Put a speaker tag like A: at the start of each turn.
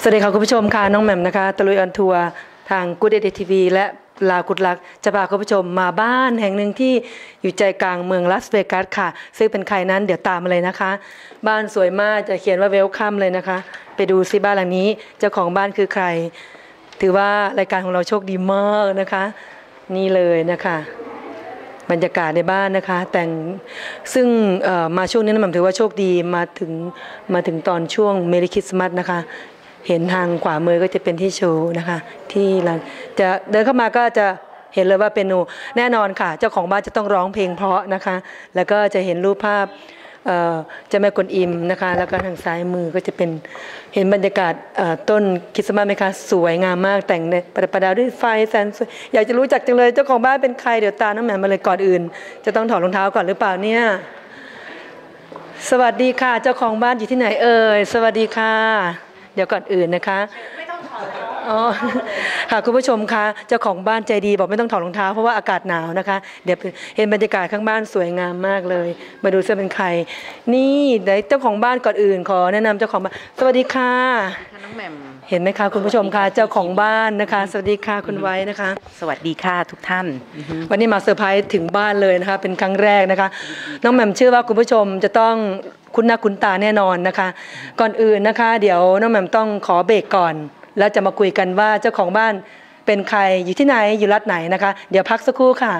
A: สวัสดีค่ะคุณผู้ชมค่ะน้องแหม่มนะคะตะลุยออนทัวร์ทางกูเดเดทีวีและลากุดลักจะพาคุณผู้ชมมาบ้านแห่งหนึ่งที่อยู่ใจกลางเมืองลาสเวกัสค่ะ ซึ่งเป็นใครนั้นเดี๋ยวตามมาเลยนะคะ บ้านสวยมากจะเขียนว่าเวลคัมเลยนะคะ ไปดูซิบ้านหลังนี้เจ้าของบ้านคือใคร ถือว่ารายการของเราโชคดีมากนะคะ นี่เลยนะคะ บรรยากาศในบ้านนะคะ แต่งซึ่งมาช่วงนี้นะหม่นถือว่าโชคดีมาถึงมาถึงตอนช่วงเมริคิสมัสนะคะ เห็นทางขวามือก็จะเป็นที่โชว์นะคะ ที่ร้านจะเดินเข้ามาก็จะเห็นเลยว่าเป็นหนูแน่นอนค่ะ เจ้าของบ้านจะต้องร้องเพลงเพราะนะคะ แล้วก็จะเห็นรูปภาพ เจ้าแม่กวนอิมนะคะ แล้วก็ทางซ้ายมือก็จะเป็นเห็นบรรยากาศต้นคริสต์มาสไหมคะสวยงามมากแต่งในประดับประดาด้วยไฟแสนสวยอยากจะรู้จักจังเลยเจ้าของบ้านเป็นใครเดี๋ยวตาน้องแหม่มาเลยก่อนอื่น จะต้องถอดรองเท้าก่อนหรือเปล่าเนี่ยสวัสดีค่ะ เจ้าของบ้านอยู่ที่ไหนเอ่ยสวัสดีค่ะ เดี๋ยวก่อนอื่นนะคะไม่ต้อ๋อด ค่ะคุณผู้ชมคะเจ้าของบ้านใจดีบอกไม่ต้องถอดรองเท้าเพราะว่าอากาศหนาวนะคะ เดี๋ยวเห็นบรรยากาศข้างบ้านสวยงามมากเลย มาดูเสื้อเป็นใคร นี่เดี๋ยวเจ้าของบ้านก่อนอื่นขอแนะนำเจ้าของบ้านสวัสดีค่ะ
B: ค่ะน้องแหม่ม
A: เห็นไหมคะคุณผู้ชมคะเจ้าของบ้านนะคะ สวัสดีค่ะคุณไว้นะคะ
B: สวัสดีค่ะทุกท่าน
A: วันนี้มาเซอร์ไพรส์ถึงบ้านเลยนะคะ เป็นครั้งแรกนะคะ น้องแหม่มเชื่อว่าคุณผู้ชมจะต้องคุ้นหน้าคุ้นตาแน่นอนนะคะ ก่อนอื่นนะคะ เดี๋ยวน้องแหม่มต้องขอเบรกก่อน แล้วจะมาคุยกันว่าเจ้าของบ้านเป็นใครอยู่ที่ไหนอยู่รัฐไหนนะคะ เดี๋ยวพักสักครู่ค่ะ